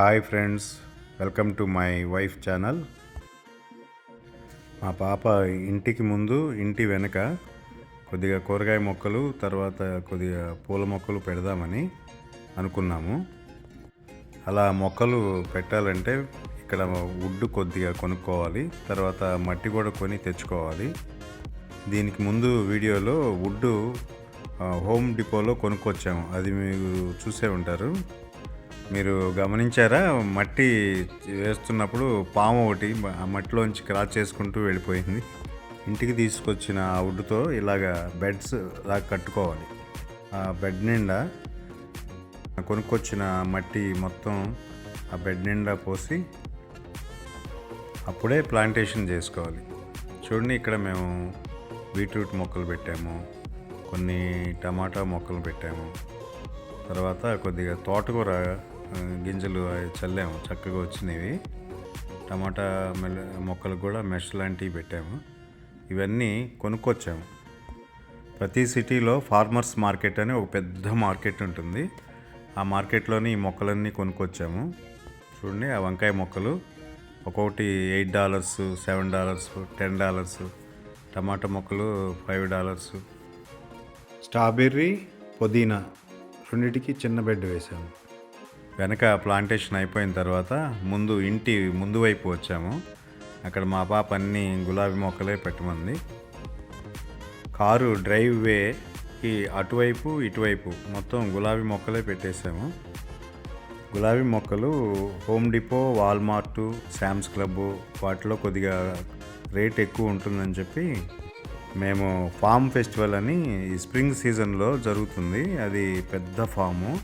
Hi friends welcome to my wife channel. మా పాప ఇంటికి ముందు ఇంటి వెనక కొద్దిగా కూరగాయ మొక్కలు తర్వాత కొద్దిగా పూల మొక్కలు పెడదామని అనుకున్నాము. అలా మొక్కలు పెట్టాలంటే ఇక్కడ వుడ్ కొద్దిగా కొనుక్కోవాలి తర్వాత మట్టి కూడా కొని తెచ్చుకోవాలి. దీనికి ముందు వీడియోలో వుడ్ హోమ్ డిపోలో కొనుక్కొచ్చాము. అది మీరు చూసే ఉంటారు. మీరు గమనించారా? మట్టి వేస్తున్నప్పుడు పాము ఒకటి ఆ మట్టిలోంచి క్రాస్ చేసుకుంటూ వెళ్ళిపోయింది. ఇంటికి తీసుకొచ్చిన ఆ వుడ్తో ఇలాగ బెడ్స్ లాగా కట్టుకోవాలి. ఆ బెడ్ నిండా కొనుక్కొచ్చిన మట్టి మొత్తం ఆ బెడ్ నిండా పోసి అప్పుడే ప్లాంటేషన్ చేసుకోవాలి. చూడండి ఇక్కడ మేము బీట్రూట్ మొక్కలు పెట్టాము. కొన్ని టమాటా మొక్కలు పెట్టాము. తర్వాత కొద్దిగా తోటకూర గింజలు అవి చల్లాము చక్కగా వచ్చినవి. టమాటా మొక్కలు కూడా మెష్ లాంటివి పెట్టాము. ఇవన్నీ కొనుక్కొచ్చాము. ప్రతి సిటీలో ఫార్మర్స్ మార్కెట్ అని ఒక పెద్ద మార్కెట్ ఉంటుంది. ఆ మార్కెట్లోని ఈ మొక్కలన్నీ కొనుక్కొచ్చాము. చూడండి ఆ వంకాయ మొక్కలు. ఒక్కొక్కటి eight dollars seven dollars ten dollars. టమాటా మొక్కలు ఫైవ్ డాలర్స్. స్ట్రాబెర్రీ పుదీనా రెండింటికి చిన్న బెడ్ వేసాము. వెనక ప్లాంటేషన్ అయిపోయిన తర్వాత ముందు ఇంటి ముందు వైపు వచ్చాము. అక్కడ మా పాప అన్ని గులాబీ మొక్కలే పెట్టమంది. కారు డ్రైవ్ వేకి అటువైపు ఇటువైపు మొత్తం గులాబీ మొక్కలే పెట్టేసాము గులాబీ మొక్కలు Home Depot Walmart Sam's Club వాటిలో కొద్దిగా రేట్ ఎక్కువ ఉంటుందని చెప్పి మేము ఫామ్ ఫెస్టివల్ అని ఈ స్ప్రింగ్ సీజన్లో జరుగుతుంది. అది పెద్ద ఫాము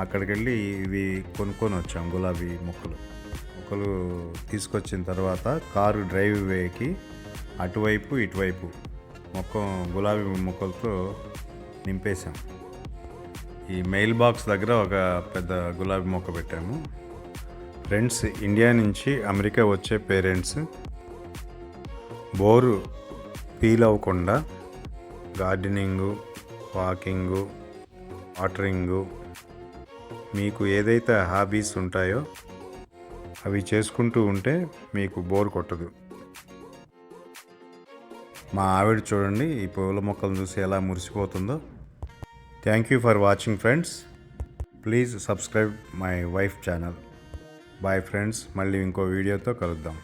అక్కడికి వెళ్ళి ఇవి కొనుక్కొని వచ్చాం గులాబీ మొక్కలు. మొక్కలు తీసుకొచ్చిన తర్వాత కారు డ్రైవ్ వేకి అటువైపు ఇటువైపు మొక్క గులాబీ మొక్కలతో నింపేశాం. ఈ మెయిల్ బాక్స్ దగ్గర ఒక పెద్ద గులాబీ మొక్క పెట్టాము. ఫ్రెండ్స్ ఇండియా నుంచి అమెరికా వచ్చే పేరెంట్స్ బోరు ఫీల్ అవ్వకుండా గార్డెనింగు వాకింగు వాటరింగు మీకు ఏదైతే హాబీస్ ఉంటాయో అవి చేసుకుంటూ ఉంటే మీకు బోర్ కొట్టదు. మా ఆవిడ చూడండి ఈ పూల మొక్కలు చూసి ఎలా మురిసిపోతుందో. Thank you for watching friends please subscribe my wife channel bye friends మళ్ళీ ఇంకో వీడియోతో కలుద్దాం.